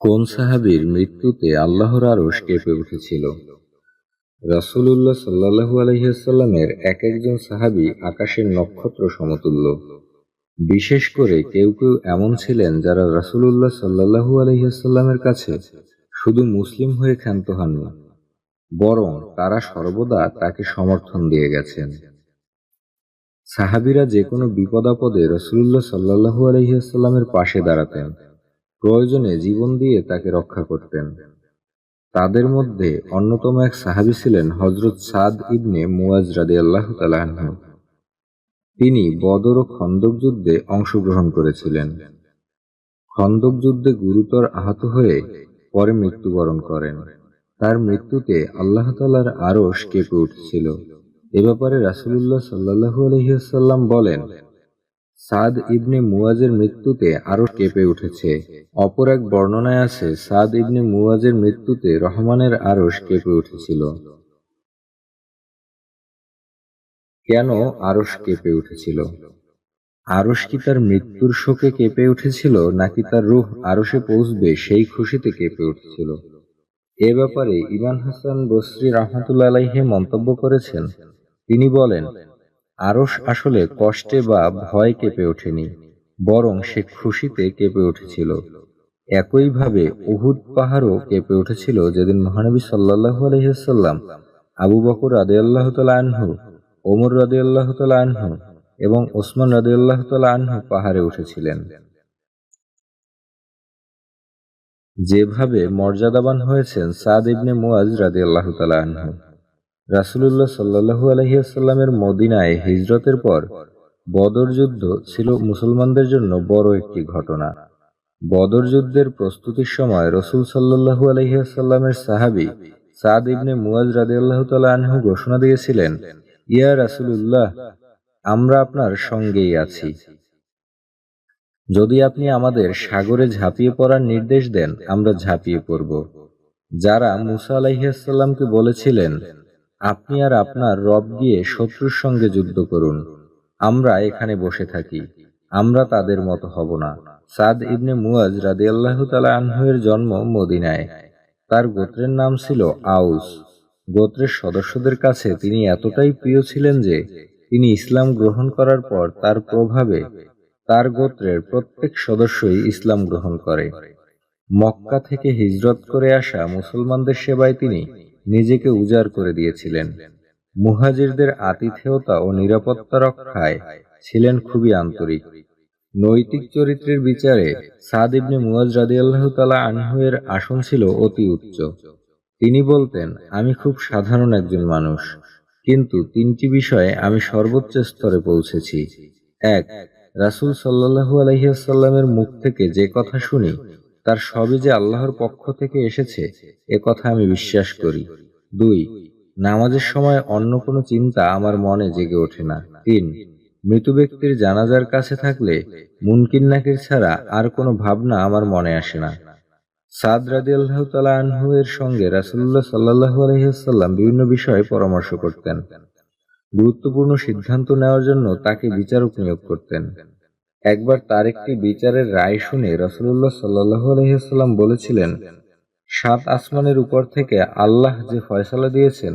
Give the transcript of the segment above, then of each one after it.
কোন সাহাবীর মৃত্যুতে আল্লাহর আরশ কেঁপে উঠেছিল? রাসূলুল্লাহ সাল্লাল্লাহু আলাইহিসাল্লামের এক একজন সাহাবী আকাশের নক্ষত্র সমতুল্য। বিশেষ করে কেউ কেউ এমন ছিলেন যারা রাসূলুল্লাহ সাল্লাল্লাহু আলাইহিসাল্লামের কাছে শুধু মুসলিম হয়ে ক্ষান্ত হননি বরং তারা সর্বদা তাকে সমর্থন দিয়ে গেছেন। সাহাবীরা যে কোনো বিপদাপদে রসুল্লাহ সাল্লাহু আলহিহাস্লামের পাশে দাঁড়াতেন। প্রয়োজনে জীবন দিয়ে তাকে রক্ষা করতেন। তাদের মধ্যে অন্যতম এক সাহাবি ছিলেন হজরত সাদ ইবনে মুয়াজ রাদি আল্লাহ তালাহ তিনি বদর ও খন্দক যুদ্ধে অংশগ্রহণ করেছিলেন। খন্দক যুদ্ধে গুরুতর আহত হয়ে পরে মৃত্যুবরণ করেন। তার মৃত্যুতে আল্লাহ তালার আরশ কেঁপে উঠছিল। এ ব্যাপারে রাসুলুল্লাহ সাল্লাহু আলহিহাল্লাম বলেন সাদ ইবনে মুয়াজের মৃত্যুতে আরও কেঁপে উঠেছে। অপর এক বর্ণনায় আছে, সাদ ইবনে মুয়াজের মৃত্যুতে রহমানের আরশ কেঁপে উঠেছিল। কেন আরশ কেঁপে উঠেছিল? আরশ কি তার মৃত্যুর শোকে কেঁপে উঠেছিল, নাকি তার রুহ আরশে পৌঁছবে সেই খুশিতে কেঁপে উঠেছিল? এ ব্যাপারে ইমান হাসান বসরি রহমতুল্লা আলাইহে মন্তব্য করেছেন। তিনি বলেন আরস আসলে কষ্টে বা ভয় কেঁপে ওঠেনি, বরং সে খুশিতে কেঁপে উঠেছিল। একইভাবে উহুদ পাহাড়ও কেঁপে উঠেছিল যেদিন মহানবী সাল্লাহ আলহিহাল্লাম আবু বকর রাদে আল্লাহ আনহু, ওমর রাদে আল্লাহ আনহু এবং ওসমান রাদে আল্লাহ আনহু পাহাড়ে উঠেছিলেন। যেভাবে মর্যাদাবান হয়েছেন সাদ ইবনে মুয়াজ রাদে আল্লাহ আনহু। রাসুলুল্লাহ সাল্লাহু আলহিহাস্লামের মদিনায় হিজরতের পর বদর যুদ্ধ ছিল মুসলমানদের জন্য বড় একটি ঘটনা। বদর যুদ্ধের প্রস্তুতির সময় রসুল সাল্লাহু আলহিহাস্লামের সাহাবি সাদ ইবনে মুয়াজ রাদিয়াল্লাহ তালা আনহু ঘোষণা দিয়েছিলেন, ইয়া রাসুলুল্লাহ, আমরা আপনার সঙ্গেই আছি। যদি আপনি আমাদের সাগরে ঝাঁপিয়ে পড়ার নির্দেশ দেন, আমরা ঝাঁপিয়ে পড়ব। যারা মুসা আলাইহাল্লামকে বলেছিলেন আপনি আর আপনার রব গিয়ে শত্রুর সঙ্গে যুদ্ধ করুন। আমরা এখানে বসে থাকি। আমরা তাদের মতো হব না। সাদ ইবনে মুয়াজ রাদি আল্লাহ তালা আনহের জন্ম মদিনায়। তার গোত্রের নাম ছিল আউস। গোত্রের সদস্যদের কাছে তিনি এতটাই প্রিয় ছিলেন যে, তিনি ইসলাম গ্রহণ করার পর তার প্রভাবে তার গোত্রের প্রত্যেক সদস্যই ইসলাম গ্রহণ করে। মক্কা থেকে হিজরত করে আসা মুসলমানদের সেবায় তিনি নিজেকে উজাড় করে দিয়েছিলেন। মুহাজিরদের আতিথেয়তা ও নিরাপত্তা রক্ষায় ছিলেন খুবই আন্তরিক। নৈতিক চরিত্রের বিচারে সাদ ইবনে মুয়াজ রাদিয়াল্লাহ তালা আনহুয়ের আসন ছিল অতি উচ্চ। তিনি বলতেন, আমি খুব সাধারণ একজন মানুষ, কিন্তু তিনটি বিষয়ে আমি সর্বোচ্চ স্তরে পৌঁছেছি। এক, রাসুল সাল্লাহু আলহিহাসাল্লামের মুখ থেকে যে কথা শুনি তার সবই যে আল্লাহর পক্ষ থেকে এসেছে, এ কথা আমি বিশ্বাস করি। দুই, নামাজের সময় অন্য কোনো চিন্তা আমার মনে জেগে ওঠে না। তিন, মৃত ব্যক্তির জানাজার কাছে থাকলে মুনকিন মুনকিন্নাকির ছাড়া আর কোনো ভাবনা আমার মনে আসে না। সাদ রাদি আল্লাহ তালা আনহু এর সঙ্গে রাসুল্লাহ সাল্লাহু আলহিহাল্লাম বিভিন্ন বিষয়ে পরামর্শ করতেন। গুরুত্বপূর্ণ সিদ্ধান্ত নেওয়ার জন্য তাকে বিচারক নিয়োগ করতেন। একবার তার একটি বিচারের রায় শুনে রসুল্লাহ সাল্লাহু বলেছিলেন, সাত আসমানের উপর থেকে আল্লাহ যে ফয়সালা দিয়েছেন,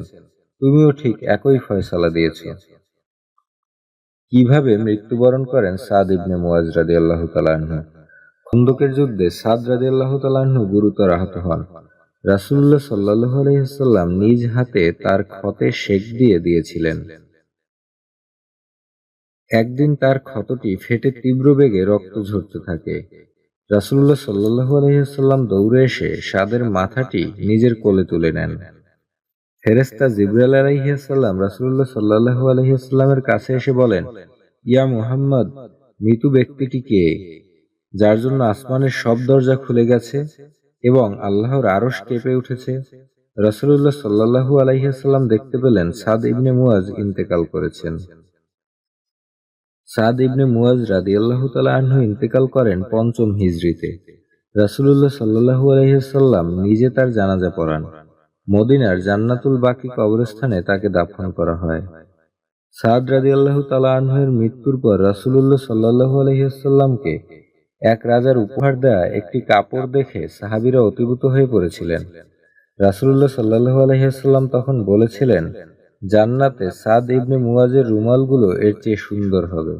তুমিও ঠিক একই ফয়সালা দিয়েছ। কীভাবে মৃত্যুবরণ করেন সাদ ইবনে মুয়াজ রাদি আল্লাহ তালাহ খন্দকের যুদ্ধে সাদ রাদি আল্লাহ তালাহ গুরুতর আহত হন। রাসুল্লাহ সাল্লাহ আলহিহাল্লাম নিজ হাতে তার ক্ষতে শেক দিয়ে দিয়েছিলেন। একদিন তার ক্ষতটি ফেটে তীব্র বেগে রক্ত ঝরতে থাকে। রাসুল্লাহ সাল্লাহু আলহিহাল্লাম দৌড়ে এসে সাদের মাথাটি নিজের কোলে তুলে নেন। ফেরেস্তা জিব্রাল আলহিহাল্লাম রাসুল্লাহ সাল্লাহু আলহিহাল্লামের কাছে এসে বলেন, ইয়া মুহাম্মদ, মৃত ব্যক্তিটি কে? যার জন্য আসমানের সব দরজা খুলে গেছে এবং আল্লাহর আরস কেঁপে উঠেছে? রসুল্লাহ সাল্লাহু আলহিহাল্লাম দেখতে পেলেন সাদ ইবনে মুয়াজ ইন্তেকাল করেছেন। সাদ ইবনে মুয়াজ রাদি আল্লাহ তালা আহ্ন ইন্তেকাল করেন পঞ্চম হিজড়িতে রাসুল্লাহ সাল্লাহু আলহিহাল্লাম নিজে তার জানাজা পড়ান। মদিনার জান্নাতুল বাকি কবরস্থানে তাকে দাফন করা হয়। সাদ রাদি আল্লাহ তালা আহ্নের মৃত্যুর পর রাসুল্লাহ সাল্লাহু আলহিহাল্লামকে এক রাজার উপহার দেয়া একটি কাপড় দেখে সাহাবিরা অতিভূত হয়ে পড়েছিলেন। রাসূলুল্লাহ সাল্লাল্লাহু আলাইহি ওয়াসাল্লাম তখন বলেছিলেন জান্নাতে সাদ ইবনে মুয়াজের রুমালগুলো এর চেয়ে সুন্দর হবে।